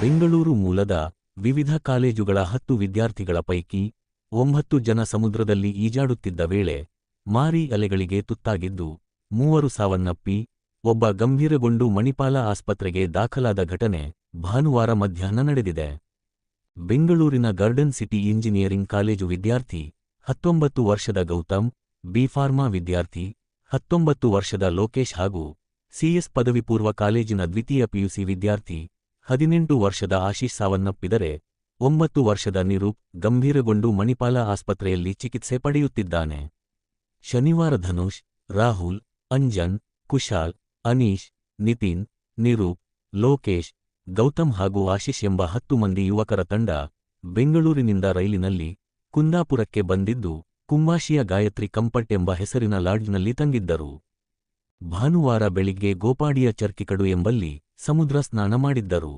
ಬೆಂಗಳೂರು ಮೂಲದ ವಿವಿಧ ಕಾಲೇಜುಗಳ ಹತ್ತು ವಿದ್ಯಾರ್ಥಿಗಳ ಪೈಕಿ ಒಂಬತ್ತು ಜನ ಸಮುದ್ರದಲ್ಲಿ ಈಜಾಡುತ್ತಿದ್ದ ವೇಳೆ ಮಾರಿ ಅಲೆಗಳಿಗೆ ತುತ್ತಾಗಿದ್ದು ಮೂವರು ಸಾವನ್ನಪ್ಪಿ, ಒಬ್ಬ ಗಂಭೀರಗೊಂಡು ಮಣಿಪಾಲ ಆಸ್ಪತ್ರೆಗೆ ದಾಖಲಾದ ಘಟನೆ ಭಾನುವಾರ ಮಧ್ಯಾಹ್ನ ನಡೆದಿದೆ. ಬೆಂಗಳೂರಿನ ಗಾರ್ಡನ್ ಸಿಟಿ ಇಂಜಿನಿಯರಿಂಗ್ ಕಾಲೇಜು ವಿದ್ಯಾರ್ಥಿ ಹತ್ತೊಂಬತ್ತು ವರ್ಷದ ಗೌತಮ್ ಬಿಫಾರ್ಮಾ ವಿದ್ಯಾರ್ಥಿ, ಹತ್ತೊಂಬತ್ತು ವರ್ಷದ ಲೋಕೇಶ್ ಹಾಗೂ ಸಿಎಸ್ ಪದವಿಪೂರ್ವ ಕಾಲೇಜಿನ ದ್ವಿತೀಯ ಪಿಯುಸಿ ವಿದ್ಯಾರ್ಥಿ, ಹದಿನೆಂಟು ವರ್ಷದ ಆಶೀಶ್ ಸಾವನ್ನಪ್ಪಿದರೆ, ಒಂಬತ್ತು ವರ್ಷದ ನಿರೂಪ್, ಗಂಭೀರಗೊಂಡು ಮಣಿಪಾಲ ಆಸ್ಪತ್ರೆಯಲ್ಲಿ ಚಿಕಿತ್ಸೆ ಪಡೆಯುತ್ತಿದ್ದಾನೆ. ಶನಿವಾರ ಧನುಷ್, ರಾಹುಲ್, ಅಂಜನ್, ಕುಶಾಲ್, ಅನೀಶ್, ನಿತಿನ್, ನಿರೂಪ್, ಲೋಕೇಶ್, ಗೌತಮ್ ಹಾಗೂ ಆಶೀಶ್ ಎಂಬ ಹತ್ತು ಮಂದಿ ಯುವಕರ ತಂಡ, ಬೆಂಗಳೂರಿನಿಂದ ರೈಲಿನಲ್ಲಿ ಕುಂದಾಪುರಕ್ಕೆ ಬಂದಿದ್ದು ಕುಂಬಾಶಿಯ ಗಾಯತ್ರಿ ಕಂಪಟ್ ಎಂಬ ಹೆಸರಿನ ಲಾಡ್ಜ್ನಲ್ಲಿ ತಂಗಿದ್ದರು. ಭಾನುವಾರ ಬೆಳಿಗ್ಗೆ ಗೋಪಾಡಿಯ ಚರ್ಕಿಕಡು ಎಂಬಲ್ಲಿ ಸಮುದ್ರ ಸ್ನಾನ ಮಾಡಿದ್ದರು.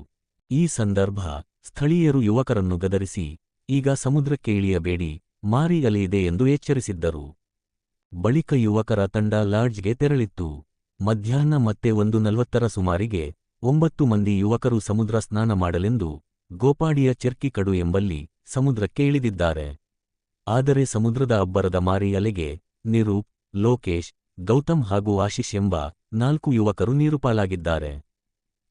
ಈ ಸಂದರ್ಭ ಸ್ಥಳೀಯರು ಯುವಕರನ್ನು ಗದರಿಸಿ, ಈಗ ಸಮುದ್ರಕ್ಕೆ ಇಳಿಯಬೇಡಿ, ಮಾರಿ ಅಲೆಯಿದೆ ಎಂದು ಎಚ್ಚರಿಸಿದ್ದರು. ಬಳಿಕ ಯುವಕರ ತಂಡ ಲಾಡ್ಜ್ಗೆ ತೆರಳಿತ್ತು. ಮಧ್ಯಾಹ್ನ ಮತ್ತೆ ಒಂದು ನಲ್ವತ್ತರ ಸುಮಾರಿಗೆ ಒಂಬತ್ತು ಮಂದಿ ಯುವಕರು ಸಮುದ್ರ ಸ್ನಾನ ಮಾಡಲೆಂದು ಗೋಪಾಡಿಯ ಚರ್ಕಿಕಡು ಎಂಬಲ್ಲಿ ಸಮುದ್ರಕ್ಕೆ ಇಳಿದಿದ್ದಾರೆ. ಆದರೆ ಸಮುದ್ರದ ಅಬ್ಬರದ ಮಾರಿ ಅಲೆಗೆ ನಿರೂಪ್ ಲೋಕೇಶ್, ಗೌತಮ್ ಹಾಗೂ ಆಶಿಷ್ ಎಂಬ ನಾಲ್ಕು ಯುವಕರು ನೀರುಪಾಲಾಗಿದ್ದಾರೆ.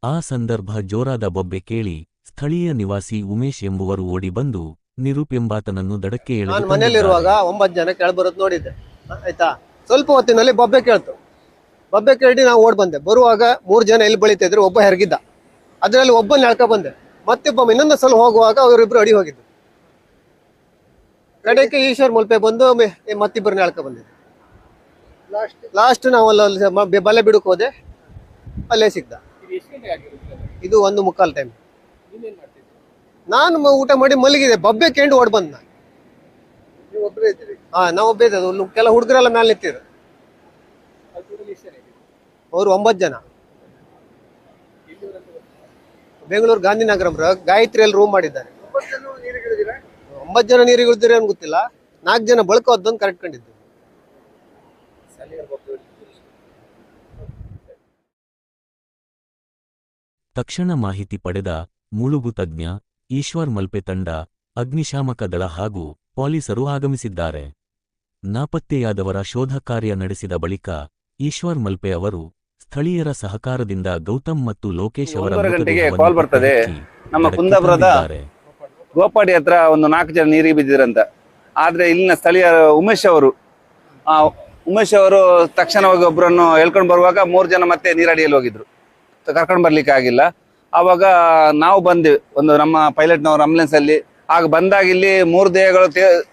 ಆ ಸಂದರ್ಭ ಜೋರಾದ ಬೊಬ್ಬೆ ಕೇಳಿ ಸ್ಥಳೀಯ ನಿವಾಸಿ ಉಮೇಶ್ ಎಂಬುವರು ಓಡಿ ಬಂದು ನಿರೂಪ್ ಎಂಬಾತನನ್ನು ದಡಕ್ಕೆ ನಾನು ಮನೇಲಿರುವಾಗ ಒಂಬತ್ತು ಜನ ಕೆಳಬರೋದು ನೋಡಿದ್ದೆ. ಆಯ್ತಾ? ಸ್ವಲ್ಪ ಹೊತ್ತಿನಲ್ಲಿ ಬೊಬ್ಬೆ ಕೇಳ್ತು. ಬೊಬ್ಬೆ ಕೇಳಿ ನಾವು ಓಡ್ ಬಂದೆ. ಬರುವಾಗ ಮೂರು ಜನ ಎಲ್ಲಿ ಬಳಿತಿದ್ರು ಒಬ್ಬ ಹೆರಗಿದ್ದ. ಅದರಲ್ಲಿ ಒಬ್ಬನ ಎಳ್ಕ ಬಂದೆ. ಮತ್ತೊಬ್ಬ ಇನ್ನೊಂದು ಸಲ ಹೋಗುವಾಗ ಅವರಿಬ್ರು ಅಡಿ ಹೋಗಿದ್ದು ಕಡೆಗೆ ಈಶ್ವರ್ ಮುಲ್ಪೆ ಬಂದು ಮತ್ತಿಬ್ಬರನ್ನ ಎಳ್ಕ ಬಂದಿದ್ದೆ ಲಾಸ್ಟ್ ನಾವು ಅಲ್ಲಿ ಅಲ್ಲಿ ಮ- ಬಲೆ ಬಿಡಕ್ಕೆ ಹೋದೆ. ಅಲ್ಲೇ ಸಿಗ್ದ ಇದು ಒಂದು ಮುಕ್ಕಾಲ್ ಟೈಮ್ ನಾನು ಊಟ ಮಾಡಿ ಮಲಗಿದೆ. ಬಬ್ಬೆ ಕೇಂಡು ಓಡ್ ಬಂದ್ ನಾನು. ಹಾ ನಾವು ಒಬ್ಬೇ ಇದ್ದದ್ದು. ಕೆಲ ಹುಡುಗರೆಲ್ಲ ಮೇಲೆ ನಿಂತಿದ್ರು. ಅವರು ಒಂಬತ್ತು ಜನ. ಬೆಂಗಳೂರು ಗಾಂಧಿನಗರ ಗಾಯತ್ರಿಯಲ್ಲಿ ರೂಮ್ ಮಾಡಿದ್ದಾರೆ. ಒಂಬತ್ತು ಜನ ನೀರಿಗೆ ಉಳಿದಿರಿ ಅಂತ ಗೊತ್ತಿಲ್ಲ ನಾಲ್ಕು ಜನ ಬಳಕ ಹೋದಂತ ಕರೆಕ್ಟ್ ಕಂಡಿದ್ದು ತಕ್ಷಣ ಮಾಹಿತಿ ಪಡೆದ ಮುಳುಗು ತಜ್ಞ ಈಶ್ವರ್ ಮಲ್ಪೆ ತಂಡ ಅಗ್ನಿಶಾಮಕ ದಳ ಹಾಗೂ ಪೊಲೀಸರು ಆಗಮಿಸಿದ್ದಾರೆ ನಾಪತ್ತೆಯಾದವರ ಶೋಧ ಕಾರ್ಯ ನಡೆಸಿದ ಬಳಿಕ ಈಶ್ವರ್ ಮಲ್ಪೆ ಅವರು ಸ್ಥಳೀಯರ ಸಹಕಾರದಿಂದ ಗೌತಮ್ ಮತ್ತು ಲೋಕೇಶ್ ಅವರ ಗಂಟೆಗೆ ಮೃತದೇಹವನ್ನು ಕಾಲ್ ಬರ್ತದೆ. ನಮ್ಮ ಕುಂದಾಪುರದ. ಗೋಪಾಡಿ ಹತ್ರ ಒಂದು ನಾಲ್ಕು ಜನ ನೀರಿಗೆ ಬಿದ್ದಿದ್ರಂತ. ಆದ್ರೆ ಇಲ್ಲಿನ ಸ್ಥಳೀಯ ಉಮೇಶ್ ಅವರು, ಆ, ಉಮೇಶ್ ಅವರು ತಕ್ಷಣ ಹೋಗಿ ಒಬ್ಬರನ್ನು ಹೇಳ್ಕೊಂಡು ಬರುವಾಗ ಮೂರು ಜನ ಮತ್ತೆ ನೀರಡಿಯಲ್ಲಿ ಹೋಗಿದ್ರು. ಕರ್ಕೊಂಡು ಬರ್ಲಿಕ್ಕೆ ಆಗಿಲ್ಲ. ಆವಾಗ ನಾವು ಬಂದ್ವಿ, ಒಂದು ನಮ್ಮ ಪೈಲಟ್ನವ್ರ ಆಂಬುಲೆನ್ಸ್ ಅಲ್ಲಿ. ಆಗ ಬಂದಾಗ ಇಲ್ಲಿ ಮೂರು ದೇಹಗಳು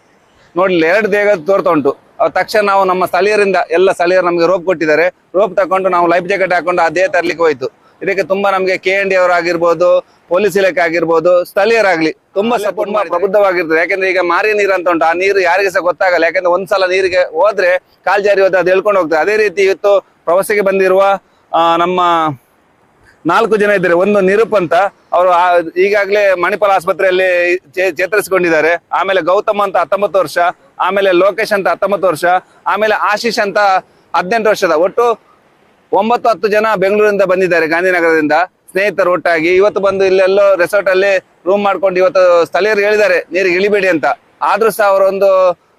ನೋಡ್ಲಿಲ್ಲ, ಎರಡು ದೇಹಗಳು ತೋರ್ತಾ ಉಂಟು. ತಕ್ಷಣ ನಾವು ನಮ್ಮ ಸ್ಥಳೀಯರಿಂದ, ಎಲ್ಲ ಸ್ಥಳೀಯರು ನಮಗೆ ರೋಪ್ ಕೊಟ್ಟಿದ್ದಾರೆ. ರೋಪ್ ತಕೊಂಡು ನಾವು ಲೈಫ್ ಜಾಕೆಟ್ ಹಾಕೊಂಡು ಆ ದೇಹ ತರಲಿಕ್ಕೆ ಹೋಯ್ತು. ಇದಕ್ಕೆ ತುಂಬಾ ನಮಗೆ ಕೆ ಎನ್ ಡಿ ಅವರಾಗಿರ್ಬೋದು ಪೊಲೀಸ್ ಇಲಾಖೆ ಆಗಿರ್ಬೋದು ಸ್ಥಳೀಯರಾಗ್ಲಿ ತುಂಬಾ ಸಪೋರ್ಟ್ ಪ್ರಬುದ್ಧವಾಗಿರ್ತದೆ. ಯಾಕಂದ್ರೆ ಈಗ ಮಾರಿ ನೀರು ಅಂತ ಉಂಟು ಆ ನೀರು ಯಾರಿಗೆ ಸಹ ಗೊತ್ತಾಗಲ್ಲ. ಯಾಕಂದ್ರೆ ಒಂದ್ಸಲ ನೀರಿಗೆ ಹೋದ್ರೆ ಕಾಲ್ ಜಾರಿ ಹೋದ್ರೆ ಅದು ಹೇಳ್ಕೊಂಡು ಹೋಗ್ತದೆ. ಅದೇ ರೀತಿ ಇವತ್ತು ಪ್ರವಾಸಕ್ಕೆ ಬಂದಿರುವ ನಮ್ಮ ನಾಲ್ಕು ಜನ ಇದ್ದಾರೆ. ಒಂದು ನಿರೂಪ್ ಅಂತ ಅವರು ಈಗಾಗಲೇ ಮಣಿಪಾಲ್ ಆಸ್ಪತ್ರೆಯಲ್ಲಿ ಚೇತರಿಸಿಕೊಂಡಿದ್ದಾರೆ. ಆಮೇಲೆ ಗೌತಮ್ ಅಂತ ಹತ್ತೊಂಬತ್ತು ವರ್ಷ ಆಮೇಲೆ ಲೋಕೇಶ್ ಅಂತ ಹತ್ತೊಂಬತ್ತು ವರ್ಷ ಆಮೇಲೆ ಆಶೀಶ್ ಅಂತ ಹದಿನೆಂಟು ವರ್ಷದ. ಒಟ್ಟು ಒಂಬತ್ತು ಹತ್ತು ಜನ ಬೆಂಗಳೂರಿಂದ ಬಂದಿದ್ದಾರೆ ಗಾಂಧಿನಗರದಿಂದ. ಸ್ನೇಹಿತರು ಒಟ್ಟಾಗಿ. ಇವತ್ತು ಬಂದು ಇಲ್ಲೆಲ್ಲೋ ರೆಸಾರ್ಟ್ ಅಲ್ಲಿ ರೂಮ್ ಮಾಡ್ಕೊಂಡು ಇವತ್ತು ಸ್ಥಳೀಯರು ಹೇಳಿದ್ದಾರೆ ನೀರಿಗೆ ಇಳಿಬೇಡಿ ಅಂತ. ಆದ್ರೂ ಸಹ ಅವರೊಂದು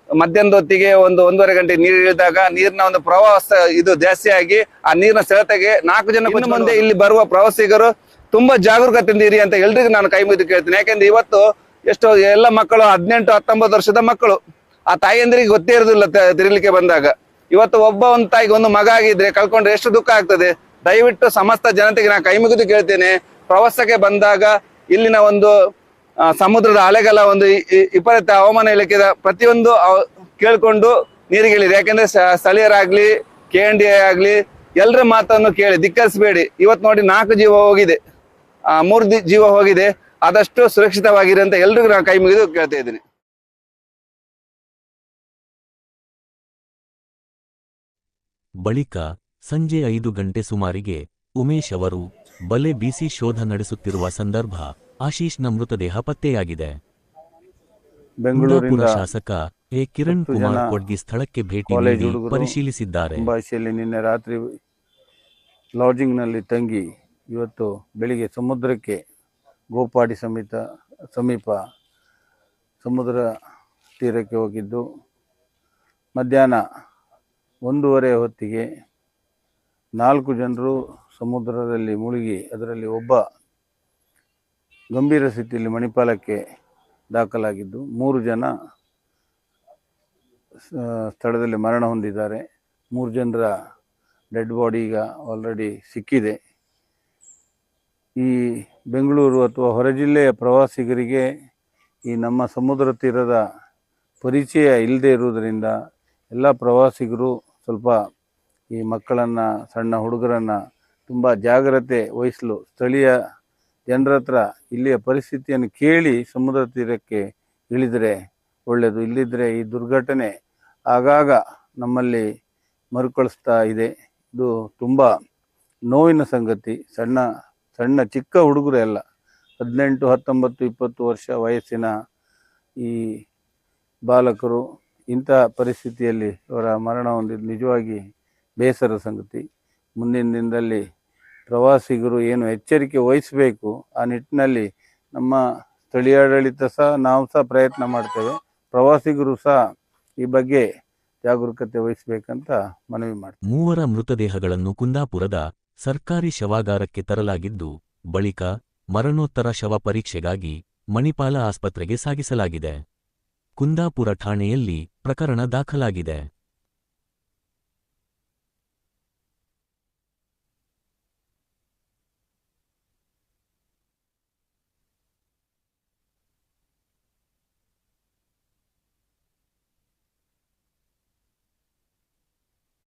ಮಧ್ಯಾಹ್ನದ ಹೊತ್ತಿಗೆ ಒಂದು ಒಂದೂವರೆ ಗಂಟೆ ನೀರು ಇಳಿದಾಗ ನೀರಿನ ಒಂದು ಪ್ರವಾಸ ಇದು ಜಾಸ್ತಿ ಆಗಿ ಆ ನೀರಿನ ಸೆಳೆತಗೆ ನಾಲ್ಕು ಜನ ಮುಂದೆ ಇಲ್ಲಿ ಬರುವ ಪ್ರವಾಸಿಗರು ತುಂಬಾ ಜಾಗರೂಕತೆಯಿಂದ ಇರಿ ಅಂತ ಎಲ್ರಿಗೂ ನಾನು ಕೈ ಮುಗಿದು ಕೇಳ್ತೀನಿ. ಯಾಕಂದ್ರೆ ಇವತ್ತು ಎಷ್ಟೋ ಎಲ್ಲ ಮಕ್ಕಳು ಹದಿನೆಂಟು ಹತ್ತೊಂಬತ್ತು ವರ್ಷದ ಮಕ್ಕಳು. ಆ ತಾಯಿಯಂದ್ರಿಗೆ ಗೊತ್ತೇ ಇರೋದಿಲ್ಲ ತಿರ್ಲಿಕ್ಕೆ ಬಂದಾಗ. ಇವತ್ತು ಒಬ್ಬ ಒಂದು ತಾಯಿಗೆ ಒಂದು ಮಗ ಆಗಿದ್ರೆ ಕಳ್ಕೊಂಡ್ರೆ ಎಷ್ಟು ದುಃಖ ಆಗ್ತದೆ? ದಯವಿಟ್ಟು ಸಮಸ್ತ ಜನತೆಗೆ ನಾನು ಕೈ ಮುಗಿದು ಕೇಳ್ತೇನೆ. ಪ್ರವಾಸಕ್ಕೆ ಬಂದಾಗ ಇಲ್ಲಿನ ಒಂದು ಸಮುದ್ರದ ಅಲೆಗಳ ಒಂದು ವಿಪರೀತ ಹವಾಮಾನ ಇಲಾಖೆಯ ಪ್ರತಿಯೊಂದು ಕೇಳಿಕೊಂಡು ಇಳಿದ್ರೆ ಯಾಕಂದ್ರೆ ಸ್ಥಳೀಯರಾಗ್ಲಿ, ಕೆ ಎನ್ ಡಿ ಆಗ್ಲಿ ಎಲ್ಲರ ಮಾತನ್ನು ಕೇಳಿ, ಧಿಕ್ಕರಿಸಬೇಡಿ. ಇವತ್ತು ನೋಡಿ ನಾಲ್ಕು ಜೀವ ಹೋಗಿದೆ. ಮೂರು ಜೀವ ಹೋಗಿದೆ. ಆದಷ್ಟು ಸುರಕ್ಷಿತವಾಗಿರಂತ ಅಂತ ಎಲ್ರಿಗೂ ನಾನು ಕೈ ಮುಗಿದು ಕೇಳ್ತಾ ಇದ್ದೀನಿ. ಬಳಿಕ ಸಂಜೆ ಐದು ಗಂಟೆ ಸುಮಾರಿಗೆ ಉಮೇಶ್ ಅವರು ಬಲೆ ಬೀಸಿ ಶೋಧ ನಡೆಸುತ್ತಿರುವ ಸಂದರ್ಭ ಆಶೀಶ್ನ ಮೃತದೇಹ ಪತ್ತೆಯಾಗಿದೆ. ಬೆಂಗಳೂರಿನ ಶಾಸಕ ಎ. ಕಿರಣ್ ಕುಮಾರ್ ಕೊಡ್ಗಿ ಸ್ಥಳಕ್ಕೆ ಭೇಟಿ ನೀಡಿ ಪರಿಶೀಲಿಸಿದ್ದಾರೆ. ಅಂಬಾಶಿಯಲ್ಲಿ ನಿನ್ನೆ ರಾತ್ರಿ ಲಾಡ್ಜಿಂಗ್ನಲ್ಲಿ ತಂಗಿ ಇವತ್ತು ಬೆಳಿಗ್ಗೆ ಸಮುದ್ರಕ್ಕೆ ಗೋಪಾಡಿ ಸಮೇತ ಸಮೀಪ ಸಮುದ್ರ ತೀರಕ್ಕೆ ಹೋಗಿದ್ದು. ಮಧ್ಯಾಹ್ನ ಒಂದೂವರೆ ಹೊತ್ತಿಗೆ ನಾಲ್ಕು ಜನರು ಸಮುದ್ರದಲ್ಲಿ ಮುಳುಗಿ, ಅದರಲ್ಲಿ ಒಬ್ಬ ಗಂಭೀರ ಸ್ಥಿತಿಯಲ್ಲಿ ಮಣಿಪಾಲಕ್ಕೆ ದಾಖಲಾಗಿದ್ದು, ಮೂರು ಜನ ಸ್ಥಳದಲ್ಲಿ ಮರಣ ಹೊಂದಿದ್ದಾರೆ. ಮೂರು ಜನರ ಡೆಡ್ ಬಾಡಿ ಈಗ ಆಲ್ರೆಡಿ ಸಿಕ್ಕಿದೆ. ಈ ಬೆಂಗಳೂರು ಅಥವಾ ಹೊರ ಜಿಲ್ಲೆಯ ಪ್ರವಾಸಿಗರಿಗೆ ಈ ನಮ್ಮ ಸಮುದ್ರ ತೀರದ ಪರಿಚಯ ಇಲ್ಲದೆ ಇರುವುದರಿಂದ ಎಲ್ಲ ಪ್ರವಾಸಿಗರು ಸ್ವಲ್ಪ ಈ ಮಕ್ಕಳನ್ನು, ಸಣ್ಣ ಹುಡುಗರನ್ನು ತುಂಬ ಜಾಗ್ರತೆ ವಹಿಸಲು. ಸ್ಥಳೀಯ ಜನರ ಹತ್ರ ಇಲ್ಲಿಯ ಪರಿಸ್ಥಿತಿಯನ್ನು ಕೇಳಿ ಸಮುದ್ರ ತೀರಕ್ಕೆ ಇಳಿದರೆ ಒಳ್ಳೆಯದು ಇಲ್ಲಿದ್ದರೆ ಈ ದುರ್ಘಟನೆ ಆಗಾಗ ನಮ್ಮಲ್ಲಿ ಮರುಕಳಿಸ್ತಾ ಇದೆ. ಇದು ತುಂಬ ನೋವಿನ ಸಂಗತಿ. ಸಣ್ಣ ಸಣ್ಣ ಚಿಕ್ಕ ಹುಡುಗರೇ ಅಲ್ಲ, ಹದಿನೆಂಟು, ಹತ್ತೊಂಬತ್ತು, ಇಪ್ಪತ್ತು ವರ್ಷ ವಯಸ್ಸಿನ ಈ ಬಾಲಕರು ಇಂತಹ ಪರಿಸ್ಥಿತಿಯಲ್ಲಿ ಅವರ ಮರಣ ಹೊಂದಿದ್ದು ನಿಜವಾಗಿ ಬೇಸರ ಸಂಗತಿ. ಮುಂದಿನ ದಿನದಲ್ಲಿ ಪ್ರವಾಸಿಗರು ಏನು ಎಚ್ಚರಿಕೆ ವಹಿಸಬೇಕು, ಆ ನಿಟ್ಟಿನಲ್ಲಿ ನಮ್ಮ ಸ್ಥಳೀಯಾಡಳಿತ ಸಹ ನಾವು ಸಹ ಪ್ರಯತ್ನ ಮಾಡ್ತೇವೆ. ಪ್ರವಾಸಿಗರು ಸಹ ಈ ಬಗ್ಗೆ ಜಾಗರೂಕತೆ ವಹಿಸಬೇಕಂತ ಮನವಿ ಮಾಡಿ ಮೂವರ ಮೃತದೇಹಗಳನ್ನು ಕುಂದಾಪುರದ ಸರ್ಕಾರಿ ಶವಾಗಾರಕ್ಕೆ ತರಲಾಗಿದ್ದು, ಬಳಿಕ ಮರಣೋತ್ತರ ಶವ ಪರೀಕ್ಷೆಗಾಗಿ ಮಣಿಪಾಲ ಆಸ್ಪತ್ರೆಗೆ ಸಾಗಿಸಲಾಗಿದೆ. ಕುಂದಾಪುರ ಠಾಣೆಯಲ್ಲಿ ಪ್ರಕರಣ ದಾಖಲಾಗಿದೆ.